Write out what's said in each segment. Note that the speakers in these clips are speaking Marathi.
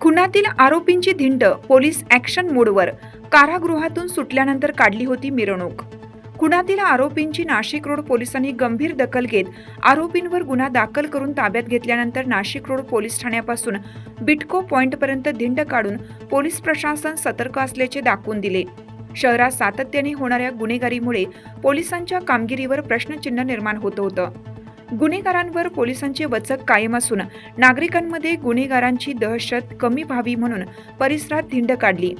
खुनातील आरोपींची धिंड पोलीस ॲक्शन मोडवर कारागृहातून सुटल्यानंतर काढली होती मिरवणूक. खुनातील आरोपींची नाशिक रोड पोलिसांनी गंभीर दखल घेत आरोपींवर गुन्हा दाखल करून ताब्यात घेतल्यानंतर नाशिक रोड पोलीस ठाण्यापासून बिटको पॉईंटपर्यंत धिंड काढून पोलीस प्रशासन सतर्क असल्याचे दाखवून दिले. शहरात सातत्याने होणाऱ्या गुन्हेगारीमुळे पोलिसांच्या कामगिरीवर प्रश्नचिन्ह निर्माण होत होतं. गुन्हेगारांवर पोलिसांचे वचक कायम असून नागरिकांमध्ये गुन्हेगारांची दहशत कमी व्हावी म्हणून परिसरात धिंड काढली.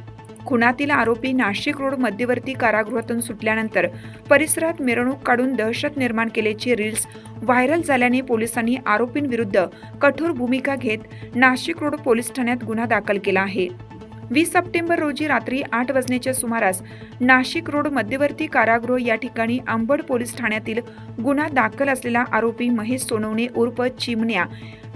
खुनातील आरोपी नाशिक रोड मध्यवर्ती कारागृहातून सुटल्यानंतर परिसरात मिरवणूक काढून दहशत निर्माण केल्याची रील्स व्हायरल झाल्याने पोलिसांनी आरोपींविरुद्ध कठोर भूमिका घेत नाशिक रोड पोलीस ठाण्यात गुन्हा दाखल केला आहे. वीस सप्टेंबर रोजी रात्री आठ वाजण्याच्या सुमारास नाशिक रोड मध्यवर्ती कारागृह या ठिकाणी अंबड पोलीस ठाण्यातील गुन्हा दाखल असलेला आरोपी महेश सोनवणे उर्फ चिमण्या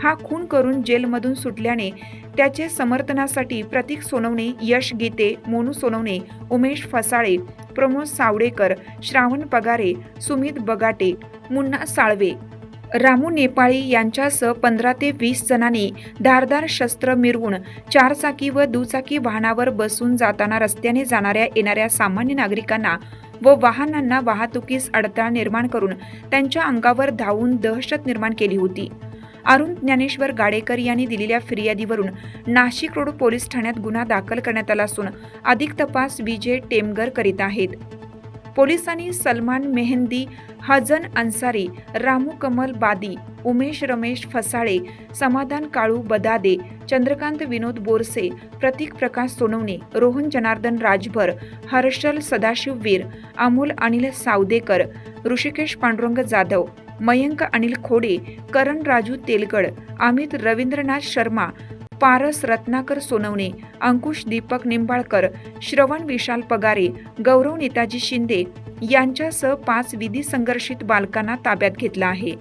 हा खून करून जेलमधून सुटल्याने त्याचे समर्थनासाठी प्रतीक सोनवणे यश गीते मोनू सोनवणे उमेश फसाळे प्रमोद सावडेकर श्रावण पगारे सुमित बगाटे मुन्ना साळवे रामू नेपाळी यांच्यासह पंधरा ते वीस जणांनी धारदार शस्त्र मिरवून चारचाकी व दुचाकी वाहनावर बसून जाताना रस्त्याने जाणाऱ्या येणाऱ्या सामान्य नागरिकांना व वाहनांना वाहतुकीस अडथळा निर्माण करून त्यांच्या अंगावर धावून दहशत निर्माण केली होती. अरुण ज्ञानेश्वर गाडेकर यांनी दिलेल्या फिर्यादीवरून नाशिक रोड पोलीस ठाण्यात गुन्हा दाखल करण्यात आला असून अधिक तपास विजय टेमगर करीत आहेत. पोलिसांनी सलमान मेहंदी हजन अन्सारी रामू कमल बादी उमेश रमेश फसाळे समाधान काळू बदादे चंद्रकांत विनोद बोरसे प्रतीक प्रकाश सोनवणे रोहन जनार्दन राजभर हर्षल सदाशिववीर अमोल अनिल सावदेकर ऋषिकेश पांडुरंग जाधव मयंक अनिल खोडे करण राजू तेलगड अमित रवींद्रनाथ शर्मा पारस रत्नाकर सोनवणे अंकुश दीपक निंबाळकर श्रवण विशाल पगारे गौरव नेताजी शिंदे यांच्यासह पाच विधी संघर्षित बालकांना ताब्यात घेतलं आहे.